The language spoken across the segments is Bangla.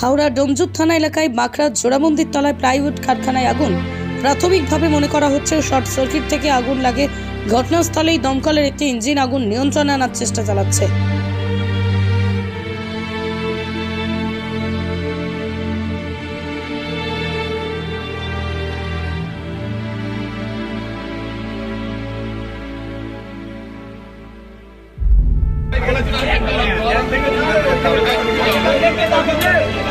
হাওড়া ডোমজুত থানা এলাকায় বাঁকড়া জোড়ামন্দির তলায় প্লাইউড কারখানায় আগুন। প্রাথমিকভাবে মনে করা হচ্ছে শর্ট সার্কিট থেকে আগুন লাগে। ঘটনাস্থলেই দমকলের একটি ইঞ্জিন আগুন নিয়ন্ত্রণে আনার চেষ্টা চালাচ্ছে। ওই ওখান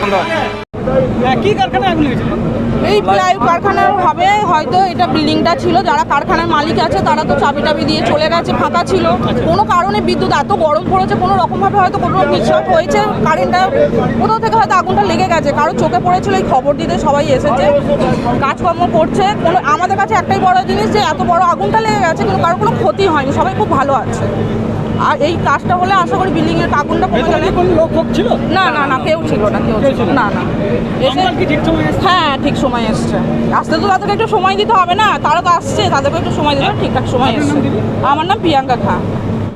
ওগুলো কি কারখানায় আগুন লেগেছিল? এই প্লাই কারখানার হবে হয়তো এটা বিল্ডিংটা ছিল যারা কারখানার মালিক আছে তারা তো চাবি টাবি দিয়ে চলে গেছে ফাঁকা ছিল। কোনো কারণে বিদ্যুৎ এত গরম পড়েছে কোনো রকমভাবে হয়তো কোনো বিস্ফোরণ হয়েছে কারেন্টটা কোথাও থেকে হয়তো আগুনটা লেগে গেছে। কারও চোখে পড়েছিল এই খবর দিতে সবাই এসেছে কাজকর্ম করছে। কোনো আমাদের কাছে একটাই বড় জিনিস যে এত বড় আগুনটা লেগে গেছে কিন্তু কারও কোনো ক্ষতি হয়নি সবাই খুব ভালো আছে। আর এই কাজটা হলে আশা করি বিল্ডিং এর আগুনটা কমে যাবে। কোন লোক হোক ছিল? না না না কেউ ছিল না কেউ ছিল না। না। না এসে কি ঠিক সময় এসেছে? হ্যাঁ ঠিক সময় এসছে। আসতে তো তাদেরকে একটু সময় দিতে হবে না তারা তো আসছে তাদেরকে একটু সময় দিতে ঠিকঠাক সময় এসছে। আমার নাম প্রিয়াঙ্কা খা।